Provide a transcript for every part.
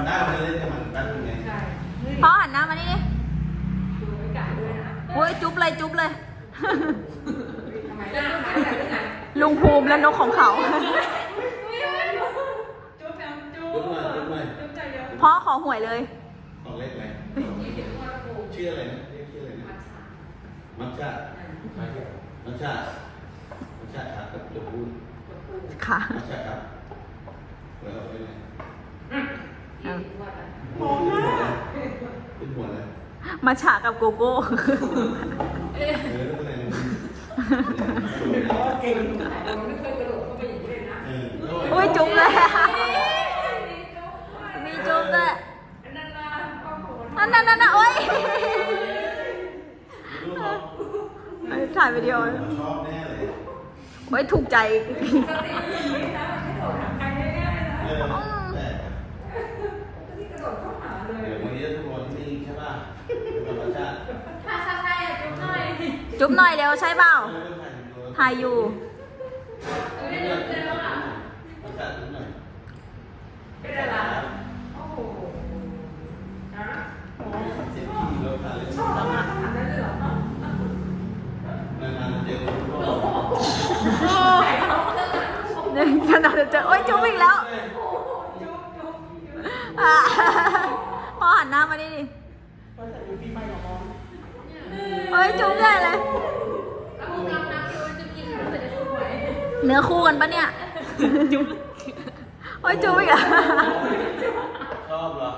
ำได้ว่าเล่นกับมันแป๊บนึงไงใช่เฮ้ยพ่อหันหน้ามานี่ดิดูไม่กล้าด้วยนะโอ้ยจุ๊บเลยจุ๊บเลย ทำไมได้ทำไมได้ที่ไหนลุงภูมิและนกของเขา จุ๊บยังจุ๊บจุ๊บหน่อยจุ๊บหน่อยจุ๊บใจเดียวพ่อขอหวยเลย ของเล็กไหมยี่สิบห้าปูชื่ออะไรนะเรียกชื่ออะไรนะมัทฉะมัชชามัชชามัชชาครับกับตัวพูดค่ะมัชชาครับแล้วเอาไปไหน ยี่สิบวันละ มองหน้าขึ้นหัวเลย มาฉากับโกโก้เอ๊ะเออแล้วอะไรเนี่ยเก่งอุ้ยจุ๊บเลยมีจุ๊บมีจุ๊บด้วยอันนั้นนะโอ้โหอันนั้นนั่นนะโอ้ยถ่ายวิดีโอชอบแน่เลย โอ้ยถูกใจ จุ๊บหน่อยเร็วใช่เปล่าถ่ายอยู่เอ้ยเร็วเร็วอะมัชชาจุ๊บหน่อยเป็นอะไรโอ้โหนะโอ้โหเจ็บที่เราถ่ายเลยชอบมากขนาดจะเจอคนอนจะเจอโอ้ยจุ๊บอีกแล้วพ่อหันหน้ามาดิดิโอ้ยจุ๊บใหญ่เลยแล้วมึงนับนับดูจุ๊บกี่ครั้ง ถึงจะจุ๊บไหวเนื้อคู่กันปะเนี่ย จุ๊บโอ้ยจุ๊บอีกอะชอบเหรอ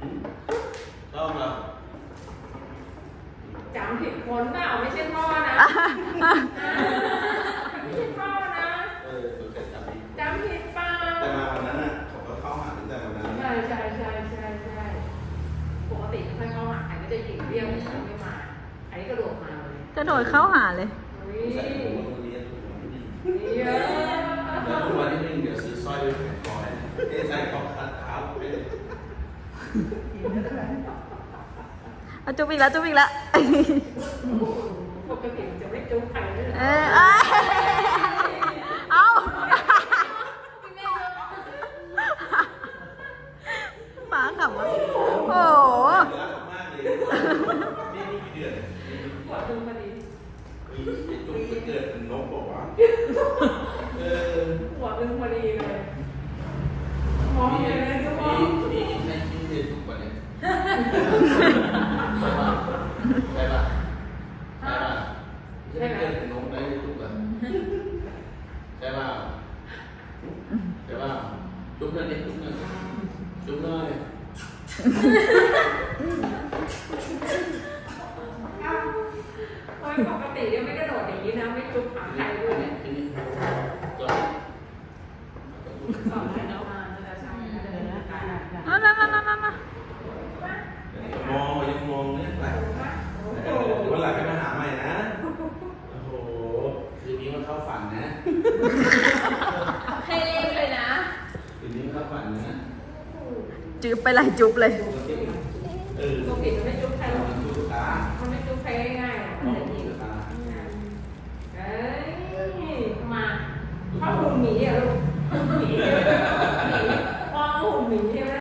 อืมชอบเหรอจำผิดคนเปล่าไม่ใช่พ่อนะไม่ใช่พ่อนะเออสุดแต่จำดีจำผิดเปล่าแต่มาวันนั้นน่ะเขาก็เข้าหาตั้งแต่วันนั้น ใช่ใช่ใช่ใช่ใช่ปกติไม่ค่อยเข้าหาใครก็จะหยิบเรียกแต่ไม่มา อันนี้กระโดดมาเลยกระโดดเข้าหาเลยเฮ้ยใส่ถุงมือนี้ถุงมือนี้เยอะเดี๋ยวทุกวันนี้นึงเดี๋ยวซื้อสร้อยไปแขวนคอให้เอ๊ะใส่ของคัดเท้าไปเลยเอาจุ๊บอีกแล้วจุ๊บอีกแล้วปกติจะไม่จุ๊บใครเลยเออเอ้ยเอาป้าขำอะโอ้โห รักมากเลยนี่นี่ กี่เดือนหัวดึงมาดีมีไอ้จุ๊บไปเกิดเป็นนกบอกว่าเออหัวดึงมาดีเลยมองมีเลยเลยทุกคมีนมีในชีวิตทุกวันเนี่ยใช่ป่ะใช่ป่ะใช่ป่ะใช่เกิดเป็นนกได้ทุกวันใช่ป่ะใช่ป่ะจุ๊บหน่อยดิจุ๊บหน่อยจุ๊บหน่อย มามามามามามา มองยังมองเนี่ยแปลกเดี๋ยวันหลังก็มาหาใหม่นะ โอ้โห คืนนี้มันเข้าฝันนะ ให้เลขเลยนะ คืนนี้เข้าฝันนะ จุ๊บไปเลยจุ๊บเลย เออปกติมันไม่จุ๊บใครหรอกดูาไม่จุ๊บใครง่ายๆหรอกนี่เตาเฮ้ย มาข้าวหมูหมีอะลูก Yeah.